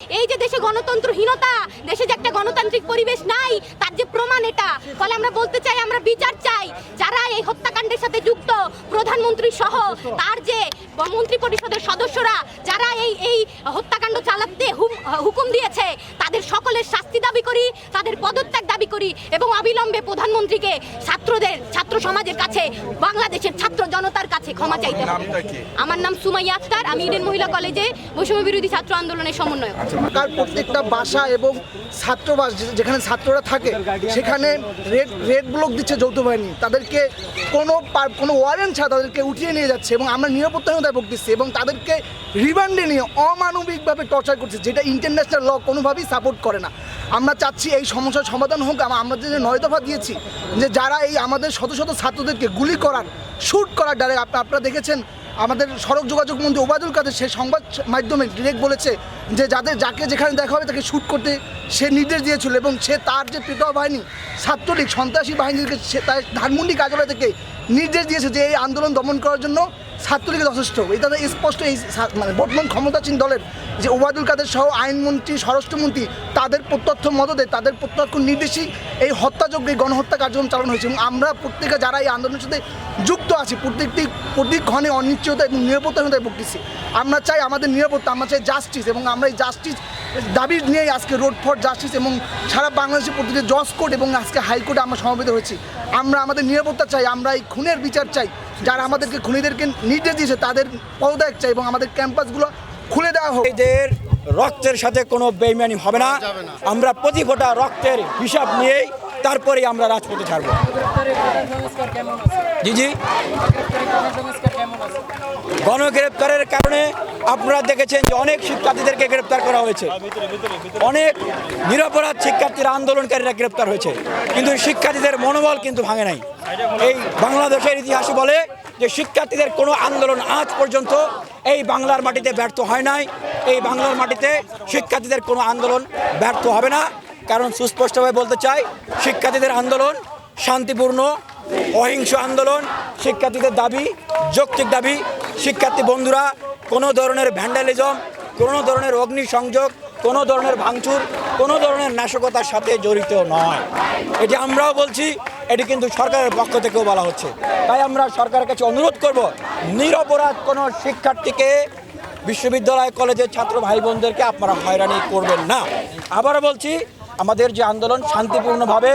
এই যে দেশে গণতন্ত্রহীনতা, দেশে যে একটা গণতান্ত্রিক পরিবেশ নাই, তার যে প্রমাণ এটা। ফলে আমরা বলতে চাই, আমরা বিচার চাই, যারা এই হত্যাকাণ্ডের সাথে যুক্ত প্রধানমন্ত্রী সহ তার যে মন্ত্রী পরিষদের সদস্যরা যারা এই এই হত্যাকাণ্ড চালাতে হুকুম দিয়েছে তাদের সকলের শাস্তি দাবি করি তাদের পদত্যাগ দাবি করি এবং অবিলম্বে প্রধানমন্ত্রীকে ছাত্রদের ছাত্র সমাজের কাছে বাংলাদেশের ছাত্র জনতার কাছে ক্ষমা চাইতে হবে। আমার নাম সুমাইয়া আক্তার আমি ইডেন মহিলা কলেজে বৈষম্য বিরোধী ছাত্র আন্দোলনের সমন্বয়ক। ঢাকার প্রত্যেকটা বাসা এবং ছাত্রবাস যেখানে ছাত্ররা থাকে সেখানে রেড রেড ব্লক দিচ্ছে যৌথ বাহিনী। তাদেরকে কোনো কোনো ওয়ারেন্ট ছাড়া তাদেরকে উঠিয়ে নিয়ে যাচ্ছে এবং আমরা নিরাপত্তাহীনতায় দিচ্ছি এবং তাদেরকে রিমান্ডে নিয়ে অমানবিকভাবে টর্চার করছে, যেটা ইন্টারন্যাশনাল ল কোনোভাবেই সাপোর্ট করে না। আমরা চাচ্ছি এই সমস্যার সমাধান হোক, আম- আমরা যে নয় দফা দিয়েছি, যে যারা এই আমাদের শত শত ছাত্রদেরকে গুলি করার শ্যুট করার ডারে আপনারা দেখেছেন আমাদের সড়ক যোগাযোগ মন্ত্রী ওবায়দুল কাদের সে সংবাদ মাধ্যমে ডিরেক্ট বলেছে যে যাদের যাকে যেখানে দেখা হবে তাকে শ্যুট করতে সে নির্দেশ দিয়েছিল এবং সে তার যে পৃথক বাহিনী, ছাত্রলীগ, সন্ত্রাসী বাহিনীকে সে তার ধানমন্ডি কার্যালয় থেকে নির্দেশ দিয়েছে যে এই আন্দোলন দমন করার জন্য ছাত্রলীগ যথেষ্ট। এটা স্পষ্ট এই মানে বর্তমান ক্ষমতাসীন দলের যে ওবায়দুল কাদের সহ আইনমন্ত্রী, স্বরাষ্ট্রমন্ত্রী, তাদের প্রত্যক্ষ মদদে তাদের প্রত্যক্ষ নির্দেশই এই হত্যাযোগ্য এই গণহত্যা কার্যক্রম চালানো হয়েছে। এবং আমরা প্রত্যেকে যারা এই আন্দোলনের সাথে যুক্ত আছি, প্রত্যেকটি, প্রত্যেক ক্ষণে অনিশ্চয়তা এবং নিরাপত্তাহীনতায় ভুগতেছি। আমরা চাই আমাদের নিরাপত্তা, আমরা চাই জাস্টিস এবং আমরা এই জাস্টিস দাবি নিয়েই আজকে রোড ফর জাস্টিস এবং সারা বাংলাদেশের প্রতিটি জজ কোর্ট এবং আজকে হাইকোর্টে আমরা সমবেত হয়েছি। আমরা আমাদের নিরাপত্তা চাই, আমরা এই খুনের বিচার চাই। যারা আমাদেরকে খুনিদেরকে নির্দেশ দিয়েছে তাদের পদত্যাগ চাই এবং আমাদের ক্যাম্পাসগুলো খুলে দেওয়া হোক। এদের রক্তের সাথে কোনো বেইমানি হবে না। আমরা প্রতি ফোটা রক্তের হিসাব নিয়েই তারপরেই আমরা রাজপথে ছাড়বো। জি জি। গণগ্রেপ্তারের কারণে আপনারা দেখেছেন যে অনেক শিক্ষার্থীদেরকে গ্রেপ্তার করা হয়েছে। অনেক নিরপরাধ শিক্ষার্থীরা, আন্দোলনকারীরা গ্রেপ্তার হয়েছে। কিন্তু শিক্ষার্থীদের মনোবল কিন্তু ভাঙে নাই। এই বাংলাদেশের ইতিহাসে বলে যে শিক্ষার্থীদের কোনো আন্দোলন আজ পর্যন্ত এই বাংলার মাটিতে ব্যর্থ হয় নাই। এই বাংলার মাটিতে শিক্ষার্থীদের কোনো আন্দোলন ব্যর্থ হবে না। কারণ সুস্পষ্টভাবে বলতে চাই, শিক্ষার্থীদের আন্দোলন শান্তিপূর্ণ অহিংস আন্দোলন, শিক্ষার্থীদের দাবি, যৌক্তিক দাবি। শিক্ষার্থী বন্ধুরা, কোনো ধরনের ভ্যান্ডালিজম কোনো ধরনের অগ্নিসংযোগ, কোনো ধরনের ভাঙচুর, কোনো ধরনের নাশকতার সাথে জড়িত নয়। এটি আমরাও বলছি, এটি কিন্তু সরকারের পক্ষ থেকেও বলা হচ্ছে। তাই আমরা সরকারের কাছে অনুরোধ করব, নিরপরাধ কোনো শিক্ষার্থীকে বিশ্ববিদ্যালয়, কলেজের ছাত্র ভাই বোনদেরকে আপনারা হয়রানি করবেন না। আবারও বলছি, আমাদের যে আন্দোলন শান্তিপূর্ণভাবে,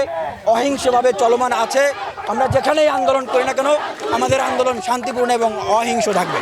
অহিংসভাবে চলমান আছে আমরা যেখানেই আন্দোলন করি না কেন আমাদের আন্দোলন শান্তিপূর্ণ এবং অহিংস থাকবে।